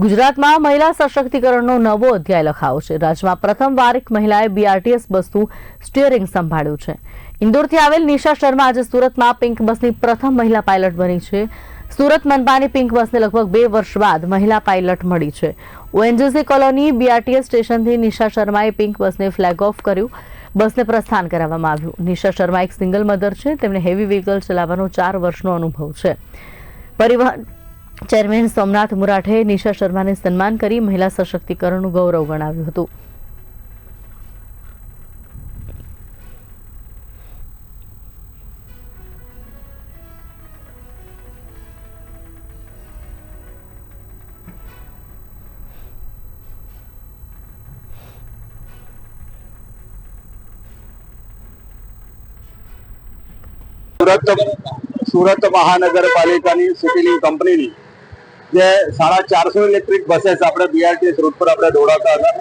ગુજરાતમાં મહિલા સશક્તિકરણનો નવો અધ્યાય લખાયો છે. રાજ્યમાં પ્રથમવાર એક મહિલાએ બીઆરટીએસ બસનું સ્ટીયરિંગ સંભાળ્યું છે. ઇન્દોરથી આવેલ નિશા શર્મા આજે સુરતમાં પિંક બસની પ્રથમ મહિલા પાયલટ બની છે. સુરત મનપાની પિંક બસને લગભગ બે વર્ષ બાદ મહિલા પાયલટ મળી છે. ઓએનજીસી કોલોની બીઆરટીએસ સ્ટેશનથી નિશા શર્માએ પિંક બસને ફ્લેગ ઓફ કર્યું. બસને પ્રસ્થાન કરાવવામાં આવ્યું. નિશા શર્મા એક સિંગલ મધર છે. તેમને હેવી વ્હીકલ ચલાવવાનો ચાર વર્ષનો અનુભવ છે. પરિવહન ચેરમેન સોમનાથ મુરાઠે નિશા શર્માને સન્માન કરી મહિલા સશક્તિકરણનું ગૌરવ ગણાવ્યું હતું. સુરત સુરત મહાનગરપાલિકાની સિટીલિંગ કંપનીની જે સાડા ચારસો ઇલેક્ટ્રિક બસેસ આપણે બીઆરટીએસ રૂટ પર આપણે દોડાતા હતા.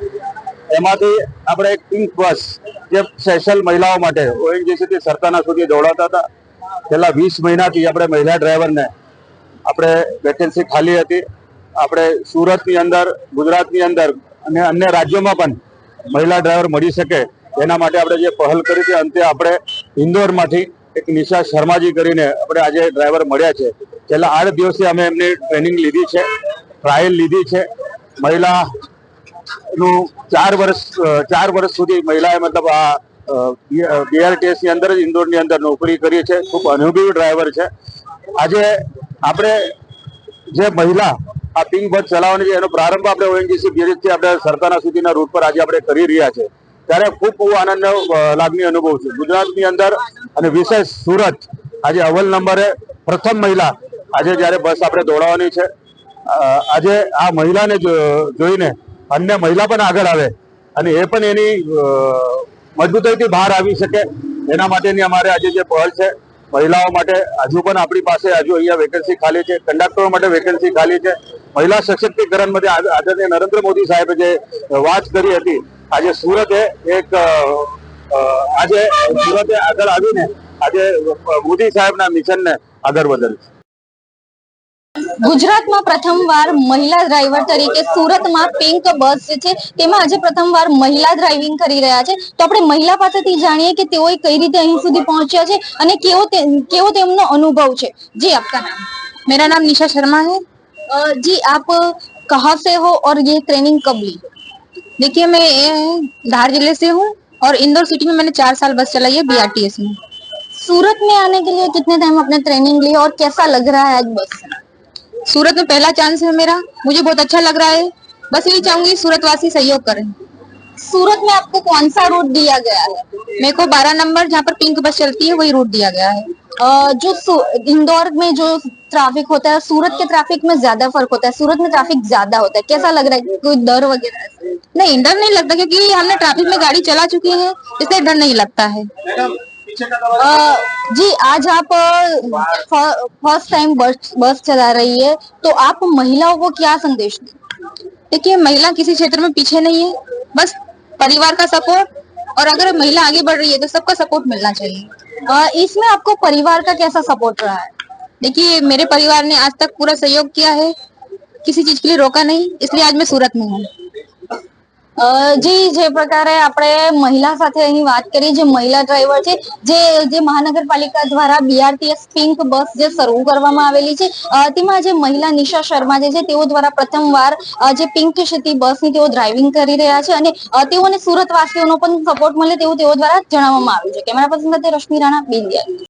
એમાંથી આપણે એક પિંક બસ જે સ્પેશિયલ મહિલાઓ માટે ઓએનજીસીથી સરતાના સુધી દોડાતા હતા. છેલ્લા વીસ મહિનાથી આપણે મહિલા ડ્રાઈવરને આપણે વેકેન્સી ખાલી હતી. આપણે સુરતની અંદર, ગુજરાતની અંદર અને અન્ય રાજ્યોમાં પણ મહિલા ડ્રાઈવર મળી શકે એના માટે આપણે જે પહેલ કરી હતી, અંતે આપણે ઇન્દોરમાંથી એક નિશા શર્માજી કરીને આપણે આજે ડ્રાઈવર મળ્યા છે. છેલ્લા આઠ દિવસથી અમે એમની ટ્રેનિંગ લીધી છે ટ્રાયલ લીધી છે. મહિલા નું ચાર વર્ષ ચાર વર્ષ સુધી મહિલાએ મતલબ આ બીઆરટીએસની અંદર જ ઇન્દોરની અંદર નોકરી કરી છે, ખૂબ અનુભવી ડ્રાઈવર છે. આજે આપણે જે મહિલા આ પિંક બસ ચલાવવાની છે, એનો પ્રારંભ આપણે ઓએનજીસી બ્રિજથી આપણે સરતાના સુધીના રૂટ પર આજે આપણે કરી રહ્યા છે. ત્યારે ખૂબ બહુ આનંદ લાગણી અનુભવ છે. ગુજરાતની અંદર અને વિશેષ સુરત આજે અવ્વલ નંબરે પ્રથમ મહિલા આજે જ્યારે બસ આપણે દોડાવવાની છે આજે આ મહિલાને જોઈને અન્ય મહિલા પણ આગળ આવે અને એ પણ એની મજબૂતાઈથી બહાર આવી શકે. એના માટેની અમારે આજે જે પહેલ છે, મહિલાઓ માટે હજુ પણ આપણી પાસે હજુ અહીંયા વેકેન્સી ખાલી છે કંડક્ટરો માટે વેકેન્સી ખાલી છે. મહિલા સશક્તિકરણ માટે આદ- આદરણીય નરેન્દ્ર મોદી સાહેબે જે વાત કરી હતી, આજે સુરતે એક આજે સુરતે આગળ આવીને આજે મોદી સાહેબના મિશનને આગળ વધાર્યું છે. ગુજરાતમાં પ્રથમવાર મહિલા ડ્રાઈવર તરીકે સુરતમાં પિંક બસ જે છે તેમાં આજે પ્રથમવાર મહિલા ડ્રાઇવિંગ કરી રહ્યા છે તો આપણે મહિલા પાસેથી જાણીએ કે તેઓએ કઈ રીતે અહીં સુધી પહોંચ્યા છે અને કેવો તે- કેવો તેમનો અનુભવ છે જી આપકા નામ मेरा नाम निशा शर्मा है अ, जी आप कहाँ से हो और ये ट्रेनिंग कब ली देखिए मैं ए, धार जिले से हूँ और इंदौर सिटी में मैंने चार साल बस चलाई है बीआरटीएस में सूरत में आने के लिए कितने टाइम आपने ट्रेनिंग ली और कैसा लग रहा है आज बस में? सूरत में पहला चांस है मेरा। मुझे बहुत अच्छा लग रहा है। बस यही चाहूँगी सूरतवासी सहयोग करें। सूरत में आपको कौन सा रूट दिया गया है? मेरे को बारह नंबर जहाँ पर पिंक बस चलती है वही रूट दिया गया है। जो इंदौर में जो ट्रैफ़िक होता है सूरत के ट्रैफ़िक में ज़्यादा फ़र्क होता है। सूरत में ट्रैफ़िक ज़्यादा होता है। कैसा लग रहा है? कोई डर वगैरह? नहीं डर नहीं लगता क्योंकि हमने ट्रैफ़िक में गाड़ी चला चुकी है इसलिए डर नहीं लगता है। अ, जी आज आप फ़र्स्ट टाइम बस बस चला रही है तो आप महिलाओं को क्या संदेश दें? देखिए महिला किसी क्षेत्र में पीछे नहीं है बस परिवार का सपोर्ट और अगर महिला आगे बढ़ रही है तो सबका सपोर्ट मिलना चाहिए। इसमें आपको परिवार का कैसा सपोर्ट रहा है? देखिए मेरे परिवार ने आज तक पूरा सहयोग किया है किसी चीज़ के लिए रोका नहीं इसलिए आज मैं सूरत में हूँ। જી, જે પ્રકારે આપણે મહિલા સાથે અહીં વાત કરી જે મહિલા ડ્રાઈવર છે, જે જે મહાનગરપાલિકા દ્વારા બીઆરટીએસ પિંક બસ જે શરૂ કરવામાં આવેલી છે તેમાં જે મહિલા નિશા શર્મા જે છે, તેઓ દ્વારા પ્રથમવાર જે પિંક સિટી બસની તેઓ ડ્રાઇવિંગ કરી રહ્યા છે અને તેઓને સુરતવાસીઓનો પણ સપોર્ટ મળે તેવું તેઓ દ્વારા જણાવવામાં આવ્યું છે. કેમેરા પર્સન સાથે રશ્મિ રાણા બિંદિયા